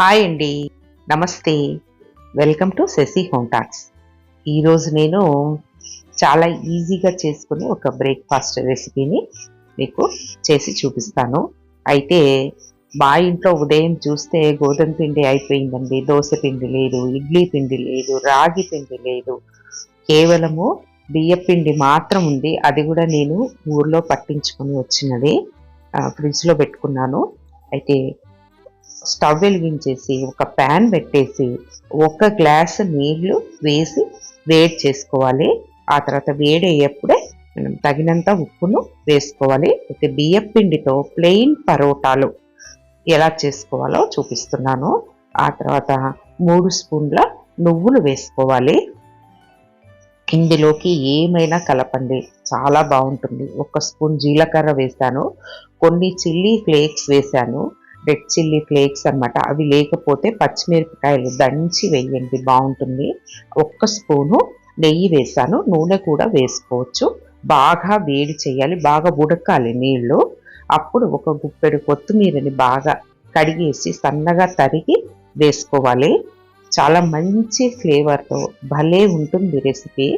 Hi అండి. నమస్తే. Welcome to Shashi home talks. ఈరోజు నేను చాలా ఈజీగా చేసుకుని ఒక బ్రేక్ఫాస్ట్ రెసిపీని మీకు చేసి చూపిస్తాను. అయితే మా ఇంట్లో ఉదయం చూస్తే గోధుమ పిండి అయిపోయిందండి. దోశ పిండి లేదు ఇడ్లీ పిండి లేదు రాగి పిండి లేదు. కేవలము బియ్య పిండి మాత్రం ఉంది. అది కూడా నేను ఊర్లో పట్టించుకొని వచ్చినది ఫ్రిడ్జ్లో పెట్టుకున్నాను. అయితే స్టవ్ వెలిగించేసి ఒక ప్యాన్ పెట్టేసి ఒక గ్లాస్ నీళ్ళు వేసి వేడి చేసుకోవాలి. ఆ తర్వాత వేడి అయ్యేప్పుడే మనం తగినంత ఉప్పును వేసుకోవాలి. అయితే బియ్యం పిండితో ప్లెయిన్ పరోటాలు ఎలా చేసుకోవాలో చూపిస్తున్నాను. ఆ తర్వాత మూడు స్పూన్ల నువ్వులు వేసుకోవాలి. ఇందులోకి ఏమైనా కలపండి. చాలా బాగుంటుంది. ఒక స్పూన్ జీలకర్ర వేశాను. కొన్ని చిల్లీ ఫ్లేక్స్ వేశాను. రెడ్ చిల్లీ ఫ్లేక్స్ అన్నమాట. అవి లేకపోతే పచ్చిమిరపకాయలు దంచి వేయండి బాగుంటుంది. ఒక్క స్పూను నెయ్యి వేసాను. నూనె కూడా వేసుకోవచ్చు. బాగా వేడి చేయాలి బాగా ఉడకాలి నీళ్ళు. అప్పుడు ఒక గుప్పెడు కొత్తిమీరని బాగా కడిగేసి సన్నగా తరిగి వేసుకోవాలి. చాలా మంచి ఫ్లేవర్తో భలే ఉంటుంది రెసిపీ.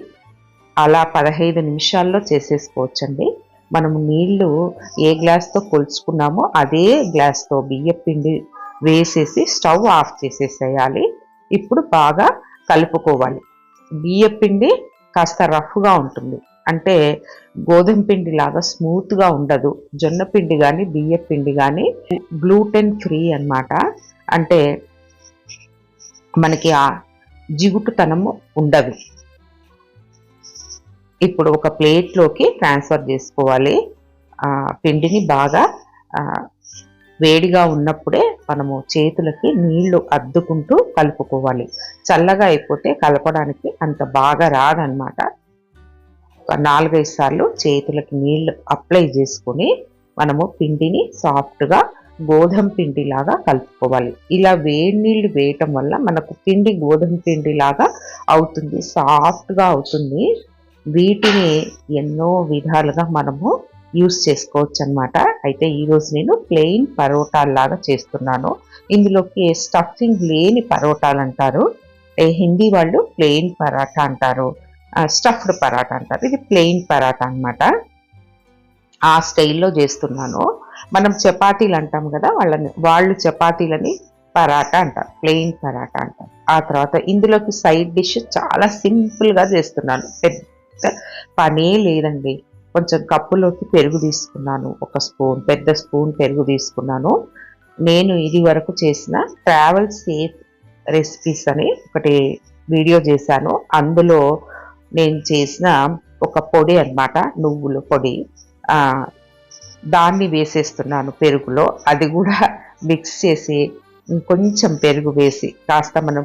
అలా పదహైదు నిమిషాల్లో చేసేసుకోవచ్చండి. మనము నీళ్ళు ఏ గ్లాస్తో కొలుచుకున్నామో అదే గ్లాస్తో బియ్య పిండి వేసేసి స్టవ్ ఆఫ్ చేసేసేయాలి. ఇప్పుడు బాగా కలుపుకోవాలి. బియ్య పిండి కాస్త రఫ్గా ఉంటుంది. అంటే గోధుమ పిండి లాగా స్మూత్గా ఉండదు. జొన్న పిండి కానీ బియ్య పిండి కానీ గ్లూటెన్ ఫ్రీ అన్నమాట. అంటే మనకి ఆ జిగుటుతనము ఉండదు. ఇప్పుడు ఒక ప్లేట్లోకి ట్రాన్స్ఫర్ చేసుకోవాలి. పిండిని బాగా వేడిగా ఉన్నప్పుడే మనము చేతులకి నీళ్ళు అద్దుకుంటూ కలుపుకోవాలి. చల్లగా అయిపోతే కలపడానికి అంత బాగా రాదనమాట ఒక నాలుగైదు సార్లు చేతులకి నీళ్ళు అప్లై చేసుకొని మనము పిండిని సాఫ్ట్గా గోధుమ పిండి లాగా కలుపుకోవాలి. ఇలా వేడి నీళ్ళు వేయటం వల్ల మనకు పిండి గోధుమ పిండి లాగా అవుతుంది సాఫ్ట్గా అవుతుంది. వీటిని ఎన్నో విధాలుగా మనము యూస్ చేసుకోవచ్చు అనమాట అయితే ఈరోజు నేను ప్లెయిన్ పరోటాల్లాగా చేస్తున్నాను. ఇందులోకి స్టఫింగ్ లేని పరోటాలు అంటారు హిందీ వాళ్ళు ప్లెయిన్ పరాటా అంటారు. స్టఫ్డ్ పరాటా అంటారు. ఇది ప్లెయిన్ పరాటా అన్నమాట. ఆ స్టైల్లో చేస్తున్నాను. మనం చపాతీలు అంటాం కదా వాళ్ళని వాళ్ళు చపాతీలని పరాటా అంటారు. ప్లెయిన్ పరాటా అంటారు. ఆ తర్వాత ఇందులోకి సైడ్ డిష్ చాలా సింపుల్గా చేస్తున్నాను. పెద్ద పనే లేదండి. కొంచెం కప్పులోకి పెరుగు తీసుకున్నాను. ఒక స్పూన్ పెద్ద స్పూన్ పెరుగు తీసుకున్నాను. నేను ఇది వరకు చేసిన ట్రావెల్ సేఫ్ రెసిపీస్ అని ఒకటి వీడియో చేశాను. అందులో నేను చేసిన ఒక పొడి అన్నమాట నువ్వుల పొడి. దాన్ని వేసేస్తున్నాను పెరుగులో. అది కూడా మిక్స్ చేసి కొంచెం పెరుగు వేసి కాస్త మనం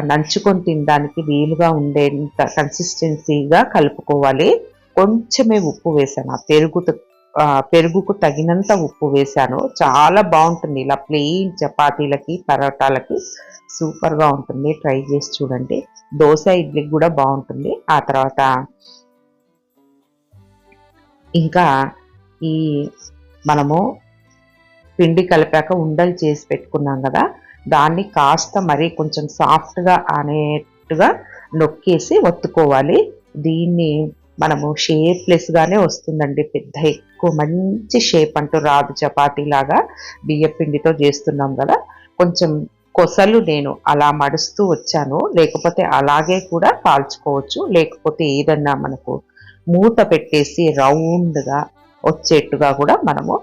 నంచుకొని తినడానికి వీలుగా ఉండేంత కన్సిస్టెన్సీగా కలుపుకోవాలి. కొంచెమే ఉప్పు వేసాను. ఆ పెరుగు పెరుగుకు తగినంత ఉప్పు వేసాను. చాలా బాగుంటుంది. ఇలా ప్లెయిన్ చపాతీలకి పరోటాలకి సూపర్గా ఉంటుంది. ట్రై చేసి చూడండి. దోశ ఇడ్లీకి కూడా బాగుంటుంది. ఆ తర్వాత ఇంకా ఈ మనము పిండి కలిపాక ఉండలు చేసి పెట్టుకున్నాం కదా దాన్ని కాస్త మరీ కొంచెం సాఫ్ట్గా అనేట్టుగా నొక్కేసి ఒత్తుకోవాలి. దీన్ని మనము షేప్లెస్గానే వస్తుందండి పెద్ద ఎక్కువ మంచి షేప్ అంటూ రాదు చపాతీ లాగా పిండితో చేస్తున్నాం కదా. కొంచెం కొసలు నేను అలా మడుస్తూ వచ్చాను. లేకపోతే అలాగే కూడా కాల్చుకోవచ్చు. లేకపోతే ఏదన్నా మనకు మూత పెట్టేసి రౌండ్గా వచ్చేట్టుగా కూడా మనము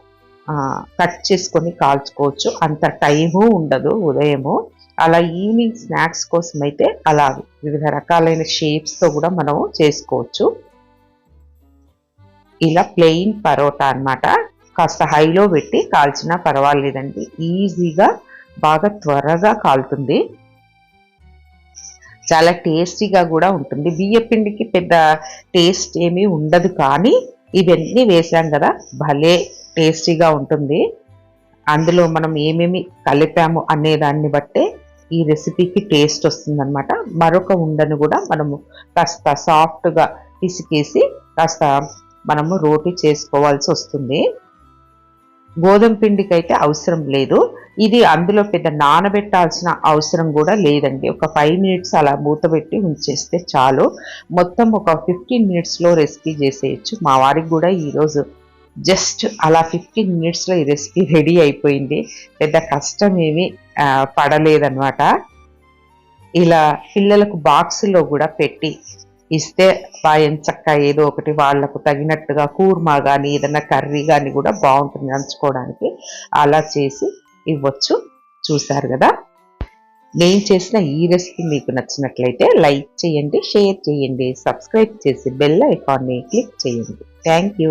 కట్ చేసుకొని కాల్చుకోవచ్చు. అంత టైము ఉండదు ఉదయము. అలా ఈవినింగ్ స్నాక్స్ కోసం అయితే అలా వివిధ రకాలైన షేప్స్తో కూడా మనము చేసుకోవచ్చు. ఇలా ప్లెయిన్ పరోటా అన్నమాట. కాస్త హైలో పెట్టి కాల్చినా పర్వాలేదండి. ఈజీగా బాగా త్వరగా కాలుతుంది. చాలా టేస్టీగా కూడా ఉంటుంది. బియ్యపిండికి పెద్ద టేస్ట్ ఏమీ ఉండదు కానీ ఇవన్నీ వేసాం కదా భలే టేస్టీగా ఉంటుంది. అందులో మనం ఏమేమి కలిపాము అనే దాన్ని బట్టే ఈ రెసిపీకి టేస్ట్ వస్తుందన్నమాట. మరొక ఉండను కూడా మనము కాస్త సాఫ్ట్గా పిసికేసి కాస్త మనము రోటీ చేసుకోవాల్సి వస్తుంది. గోధుమ పిండికి అయితే అవసరం లేదు. ఇది అందులో పెద్ద నానబెట్టాల్సిన అవసరం కూడా లేదండి. ఒక ఫైవ్ మినిట్స్ అలా మూత పెట్టి ఉంచేస్తే చాలు. మొత్తం ఒక ఫిఫ్టీన్ మినిట్స్లో రెసిపీ చేసేయచ్చు. మా వారికి కూడా ఈరోజు జస్ట్ అలా ఫిఫ్టీన్ మినిట్స్లో ఈ రెసిపీ రెడీ అయిపోయింది. పెద్ద కష్టం ఏమీ పడలేదన్నమాట. ఇలా పిల్లలకు బాక్సులో కూడా పెట్టి ఇస్తే బాయం చక్క ఏదో ఒకటి వాళ్ళకు తగినట్టుగా కూర్మా కానీ ఏదైనా కర్రీ కానీ కూడా బాగుంటుంది నంచుకోవడానికి. అలా చేసి ఇవ్వచ్చు. చూశారు కదా? నేను చేసిన ఈ రెసిపీ మీకు నచ్చినట్లయితే లైక్ చేయండి షేర్ చేయండి సబ్స్క్రైబ్ చేసి బెల్ ఐకాన్ని క్లిక్ చేయండి. Thank you.